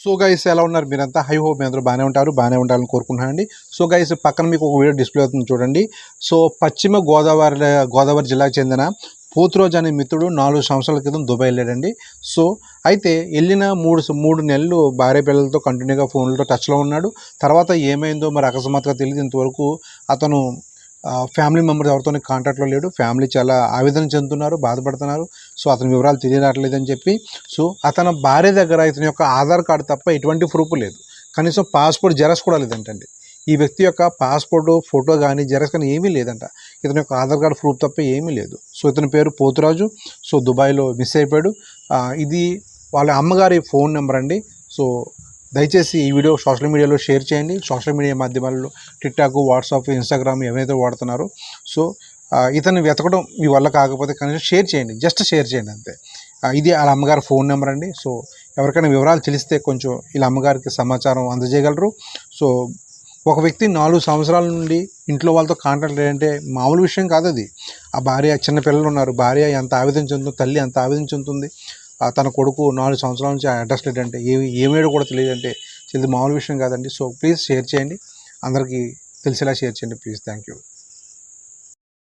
So guys ఎలా ఉన్నారు? మీరంతా? హై హోప్ మీ అందరూ బాగానే ఉంటారు బాగానే ఉండాలని కోరుకుంటున్నానండి. సో గైస్ పక్కన మీకు ఒక వీడియో డిస్ప్లే అవుతుంది చూడండి. సో పశ్చిమ గోదావరి గోదావరి జిల్లాకు చెందిన పోతురోజు అనే మిత్రుడు నాలుగు సంవత్సరాల క్రితం దుబాయ్ వెళ్ళాడండి. సో అయితే వెళ్ళిన మూడు మూడు నెలలు భార్య పిల్లలతో కంటిన్యూగా ఫోన్లతో టచ్లో ఉన్నాడు. తర్వాత ఏమైందో మరి అకస్మాత్తుగా తెలియదు ఇంతవరకు అతను ఫ్యామిలీ మెంబర్స్ ఎవరితో కాంటాక్ట్లో లేడు. ఫ్యామిలీ చాలా ఆవేదన చెందుతున్నారు బాధపడుతున్నారు. సో అతని వివరాలు తెలియరావట్లేదని చెప్పి సో అతని భార్య దగ్గర ఇతని యొక్క ఆధార్ కార్డు తప్ప ఎటువంటి ప్రూఫ్ లేదు. కనీసం పాస్పోర్ట్ జెరాక్స్ కూడా లేదంటండి. ఈ వ్యక్తి యొక్క పాస్పోర్ట్ ఫోటో కానీ జెరాక్స్ కానీ ఏమీ లేదంట. ఇతని యొక్క ఆధార్ కార్డు ప్రూఫ్ తప్ప ఏమీ లేదు. సో ఇతని పేరు పోతురాజు. సో దుబాయ్లో మిస్ అయిపోయాడు. ఇది వాళ్ళ అమ్మగారి ఫోన్ నెంబర్ అండి. సో దయచేసి ఈ వీడియో సోషల్ మీడియాలో షేర్ చేయండి. సోషల్ మీడియా మాధ్యమాల్లో టిక్టాక్ వాట్సాప్ ఇన్స్టాగ్రామ్ ఏవైతే వాడుతున్నారో సో ఇతను ఇతన్ని వెతకడం మీ వల్ల కాకపోతే కనీసం షేర్ చేయండి. జస్ట్ షేర్ చేయండి అంతే. ఇది వాళ్ళ అమ్మగారి ఫోన్ నెంబర్ అండి. సో ఎవరికైనా వివరాలు తెలిస్తే కొంచెం వీళ్ళ అమ్మగారికి సమాచారం అందజేయగలరు. సో ఒక వ్యక్తి నాలుగు సంవత్సరాల నుండి ఇంట్లో వాళ్ళతో కాంటాక్ట్ లేదంటే మామూలు విషయం కాదు అది ఆ భార్య చిన్న పిల్లలు ఉన్నారు. భార్య ఎంత ఆవేదన చెందుతుంది తల్లి ఎంత ఆవేదన చెందుతుంది. తన కొడుకు నాలుగు సంవత్సరాల నుంచి అడ్రస్ లేదంటే ఏమి ఏమేడో కూడా తెలియదంటే ఇది మామూలు విషయం కాదండి. సో ప్లీజ్ షేర్ చేయండి. అందరికీ తెలిసేలా షేర్ చేయండి. Please thank you